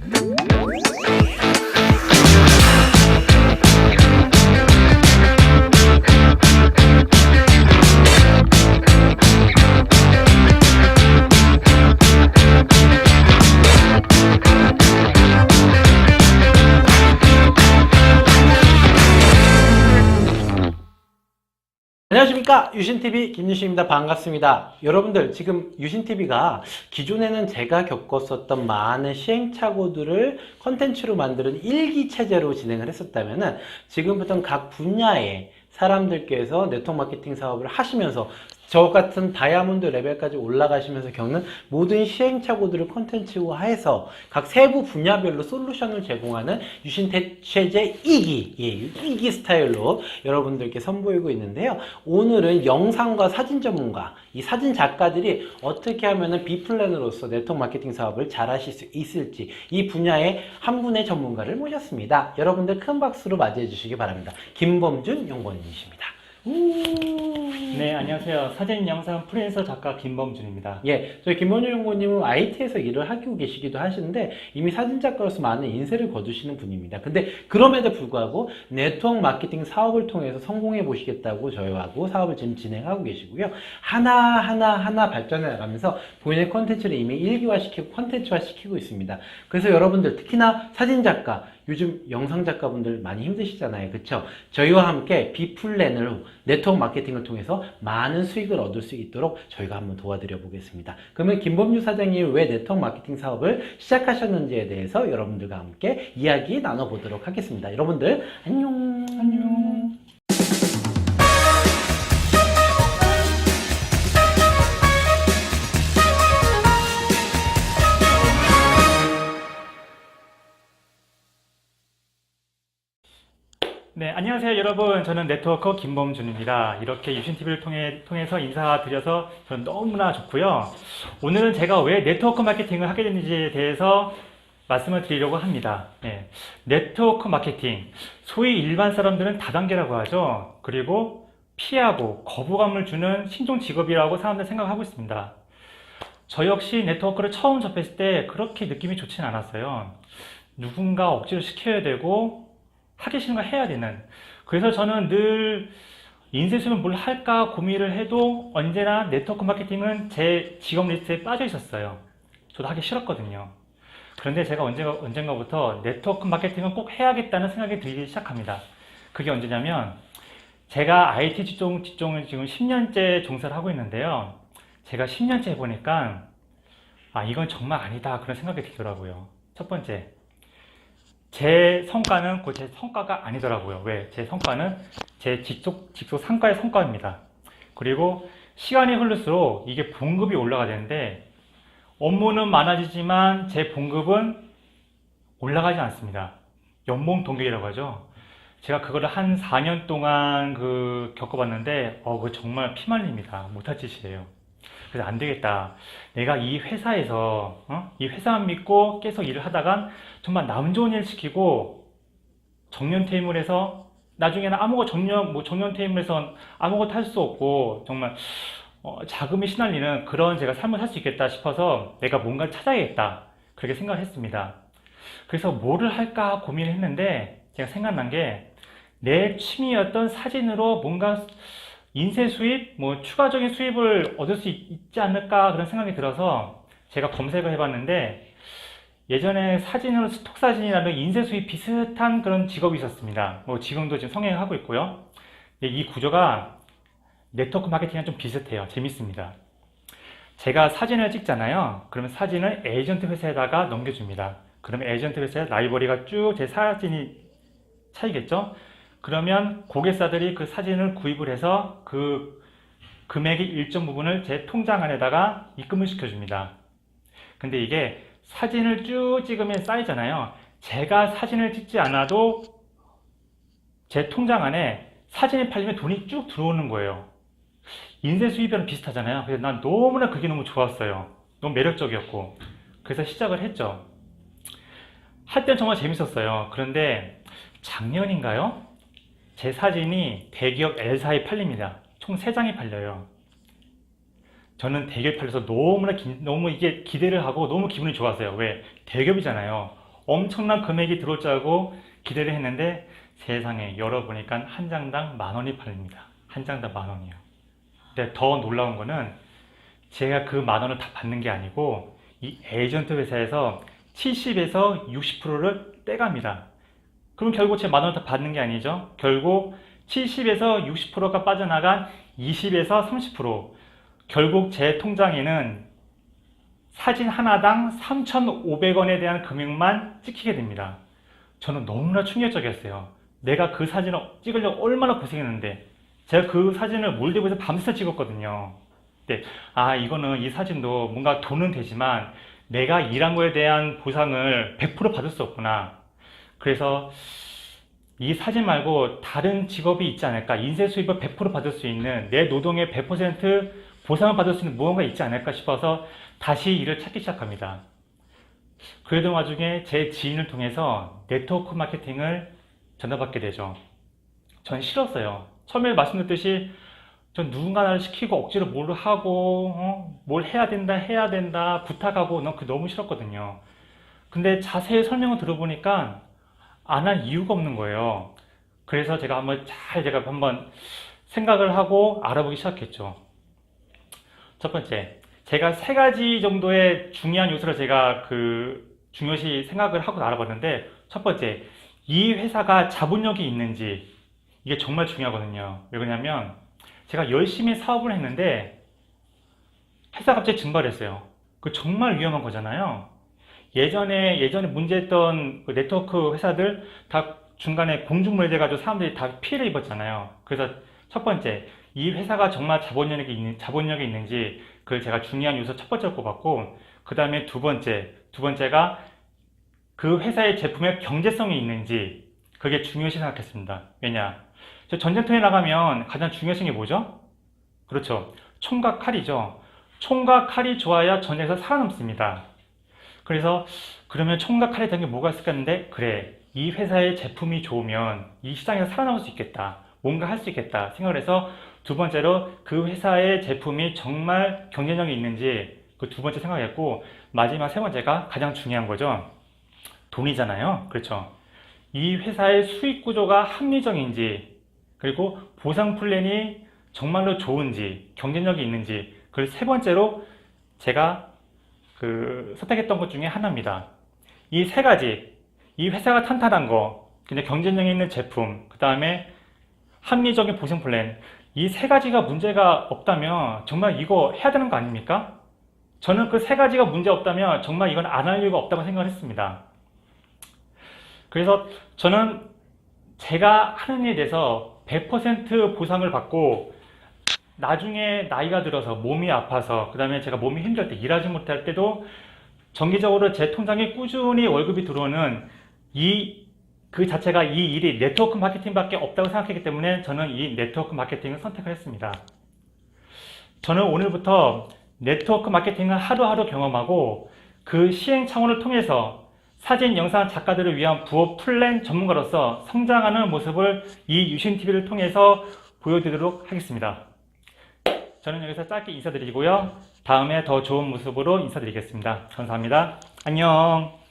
Thank you. 안녕하십니까. 유신TV 김유신입니다. 반갑습니다. 여러분들 지금 유신TV가 기존에는 제가 겪었었던 많은 시행착오들을 컨텐츠로 만드는 일기 체제로 진행을 했었다면은 지금부터는 각 분야의 사람들께서 네트워크 마케팅 사업을 하시면서 저 같은 다이아몬드 레벨까지 올라가시면서 겪는 모든 시행착오들을 컨텐츠화해서 각 세부 분야별로 솔루션을 제공하는 유신 체제 2기, 예, 2기 스타일로 여러분들께 선보이고 있는데요. 오늘은 영상과 사진 전문가, 이 사진 작가들이 어떻게 하면은 비플랜으로서 네트워크 마케팅 사업을 잘 하실 수 있을지 이 분야의 한 분의 전문가를 모셨습니다. 여러분들 큰 박수로 맞이해 주시기 바랍니다. 김범준 연구원님이십니다. 네, 안녕하세요. 사진 영상 프리랜서 작가 김범준입니다. 예, 저희 김원효 연구원님은 IT에서 일을 하고 계시기도 하시는데 이미 사진 작가로서 많은 인세를 거두시는 분입니다. 근데 그럼에도 불구하고 네트워크 마케팅 사업을 통해서 성공해 보시겠다고 저희하고 사업을 지금 진행하고 계시고요. 하나하나 하나 발전해 나가면서 본인의 콘텐츠를 이미 일기화시키고 콘텐츠화 시키고 있습니다. 그래서 여러분들 특히나 사진 작가 요즘 영상 작가분들 많이 힘드시잖아요. 그쵸? 저희와 함께 비플랜으로 네트워크 마케팅을 통해서 많은 수익을 얻을 수 있도록 저희가 한번 도와드려 보겠습니다. 그러면 김범유 사장님이 왜 네트워크 마케팅 사업을 시작하셨는지에 대해서 여러분들과 함께 이야기 나눠보도록 하겠습니다. 여러분들 안녕. 안녕. 안녕하세요 여러분. 저는 네트워커 김범준입니다. 이렇게 유신TV를 통해, 통해서 인사드려서 저는 너무나 좋고요. 오늘은 제가 왜 네트워크 마케팅을 하게 됐는지에 대해서 말씀을 드리려고 합니다. 네, 네트워크 마케팅. 소위 일반 사람들은 다단계라고 하죠. 그리고 피하고 거부감을 주는 신종 직업이라고 사람들 생각하고 있습니다. 저 역시 네트워크를 처음 접했을 때 그렇게 느낌이 좋진 않았어요. 누군가 억지로 시켜야 되고 하기 싫은 거 해야 되는. 그래서 저는 늘 인쇄소는 뭘 할까 고민을 해도 언제나 네트워크 마케팅은 제 직업 리스트에 빠져 있었어요. 저도 하기 싫었거든요. 그런데 제가 언젠가, 언젠가부터 네트워크 마케팅은 꼭 해야겠다는 생각이 들기 시작합니다. 그게 언제냐면 제가 IT 직종, 직종을 지금 10년째 종사를 하고 있는데요. 제가 10년째 해보니까 아, 이건 정말 아니다. 그런 생각이 들더라고요. 첫 번째. 제 성과는 그 제 성과가 아니더라고요. 왜? 제 성과는 제 직속, 직속 상가의 성과입니다. 그리고 시간이 흐를수록 이게 봉급이 올라가야 되는데 업무는 많아지지만 제 봉급은 올라가지 않습니다. 연봉 동결이라고 하죠. 제가 그거를 한 4년 동안 그 겪어봤는데 어, 그 정말 피말립니다. 못할 짓이에요. 그래서 안 되겠다. 내가 이 회사에서 어? 이 회사만 믿고 계속 일을 하다간 정말 남 좋은 일 시키고 정년 퇴임을 해서 나중에는 아무것도 정년 뭐 정년 퇴임을 해서 아무것도 할 수 없고 정말 어, 자금이 시달리는 그런 제가 삶을 살 수 있겠다 싶어서 내가 뭔가를 찾아야겠다 그렇게 생각을 했습니다. 그래서 뭐를 할까 고민을 했는데 제가 생각난 게 내 취미였던 사진으로 뭔가 인쇄 수입, 뭐 추가적인 수입을 얻을 수 있, 지 않을까 그런 생각이 들어서 제가 검색을 해봤는데 예전에 사진으로 스톡 사진이라는 인쇄 수입 비슷한 그런 직업이 있었습니다. 뭐 지금도 지금 성행하고 있고요. 근데 이 구조가 네트워크 마케팅이랑 좀 비슷해요. 재밌습니다. 제가 사진을 찍잖아요. 그러면 사진을 에이전트 회사에다가 넘겨줍니다. 그러면 에이전트 회사에 라이브러리가 쭉 제 사진이 차이겠죠? 그러면 고객사들이 그 사진을 구입을 해서 그 금액의 일정 부분을 제 통장 안에다가 입금을 시켜줍니다. 근데 이게 사진을 쭉 찍으면 쌓이잖아요. 제가 사진을 찍지 않아도 제 통장 안에 사진이 팔리면 돈이 쭉 들어오는 거예요. 인쇄 수입이랑 비슷하잖아요. 그래서 난 너무나 그게 너무 좋았어요. 너무 매력적이었고. 그래서 시작을 했죠. 할땐 정말 재밌었어요. 그런데 작년인가요? 제 사진이 대기업 L사에 팔립니다. 총 3장이 팔려요. 저는 대기업 팔려서 너무나 기, 너무 이게 기대를 하고 너무 기분이 좋았어요. 왜? 대기업이잖아요. 엄청난 금액이 들어올 줄 알고 기대를 했는데 세상에 열어보니까 한 장당 만 원이 팔립니다. 한 장당 만 원이요. 근데 더 놀라운 거는 제가 그 만 원을 다 받는 게 아니고 이 에이전트 회사에서 70에서 60%를 떼갑니다. 그럼 결국 제 만 원을 다 받는 게 아니죠. 결국 70에서 60%가 빠져나간 20에서 30% 결국 제 통장에는 사진 하나당 3,500원에 대한 금액만 찍히게 됩니다. 저는 너무나 충격적이었어요. 내가 그 사진을 찍으려고 얼마나 고생했는데 제가 그 사진을 몰디브에서 밤새 찍었거든요. 네, 아 이거는 이 사진도 뭔가 돈은 되지만 내가 일한 거에 대한 보상을 100% 받을 수 없구나. 그래서 이 사진 말고 다른 직업이 있지 않을까? 인쇄 수입을 100% 받을 수 있는 내 노동의 100% 보상을 받을 수 있는 무언가 있지 않을까 싶어서 다시 일을 찾기 시작합니다. 그러던 와중에 제 지인을 통해서 네트워크 마케팅을 전화받게 되죠. 전 싫었어요. 처음에 말씀드렸듯이 전 누군가 나를 시키고 억지로 뭘 하고 어? 뭘 해야 된다 해야 된다 부탁하고 너무 싫었거든요. 근데 자세히 설명을 들어보니까 안할 이유가 없는 거예요. 그래서 제가 한번 잘 제가 한번 생각을 하고 알아보기 시작했죠. 첫 번째, 제가 세 가지 정도의 중요한 요소를 제가 그 중요시 생각을 하고 알아봤는데 첫 번째, 이 회사가 자본력이 있는지 이게 정말 중요하거든요. 왜 그러냐면 제가 열심히 사업을 했는데 회사가 갑자기 증발을 했어요. 그 정말 위험한 거잖아요. 예전에 예전에 문제했던 그 네트워크 회사들 다 중간에 공중물에 가지고 사람들이 다 피해를 입었잖아요. 그래서 첫 번째 이 회사가 정말 자본력이 있는 자본력이 있는지 그걸 제가 중요한 요소 첫 번째로 꼽았고 그 다음에 두 번째 두 번째가 그 회사의 제품의 경제성이 있는지 그게 중요시 생각했습니다. 왜냐 저 전쟁터에 나가면 가장 중요한 게 뭐죠? 그렇죠. 총과 칼이죠. 총과 칼이 좋아야 전쟁에서 살아남습니다. 그래서 그러면 총과 칼에 대한 게 뭐가 있을까 했는데 그래 이 회사의 제품이 좋으면 이 시장에서 살아남을 수 있겠다. 뭔가 할 수 있겠다 생각을 해서 두 번째로 그 회사의 제품이 정말 경쟁력이 있는지 그 두 번째 생각했고 마지막 세 번째가 가장 중요한 거죠. 돈이잖아요. 그렇죠. 이 회사의 수익 구조가 합리적인지 그리고 보상 플랜이 정말로 좋은지 경쟁력이 있는지 그리고 세 번째로 제가 그 선택했던 것 중에 하나입니다. 이 세 가지, 이 회사가 탄탄한 거, 근데 경쟁력 있는 제품, 그 다음에 합리적인 보상 플랜, 이 세 가지가 문제가 없다면 정말 이거 해야 되는 거 아닙니까? 저는 그 세 가지가 문제 없다면 정말 이건 안 할 이유가 없다고 생각을 했습니다. 그래서 저는 제가 하는 일에 대해서 100% 보상을 받고 나중에 나이가 들어서 몸이 아파서 그 다음에 제가 몸이 힘들 때 일하지 못할 때도 정기적으로 제 통장에 꾸준히 월급이 들어오는 이 그 자체가 이 일이 네트워크 마케팅밖에 없다고 생각했기 때문에 저는 이 네트워크 마케팅을 선택을 했습니다. 저는 오늘부터 네트워크 마케팅을 하루하루 경험하고 그 시행착오를 통해서 사진, 영상 작가들을 위한 부업 플랜 전문가로서 성장하는 모습을 이 유신TV를 통해서 보여드리도록 하겠습니다. 저는 여기서 짧게 인사드리고요. 다음에 더 좋은 모습으로 인사드리겠습니다. 감사합니다. 안녕.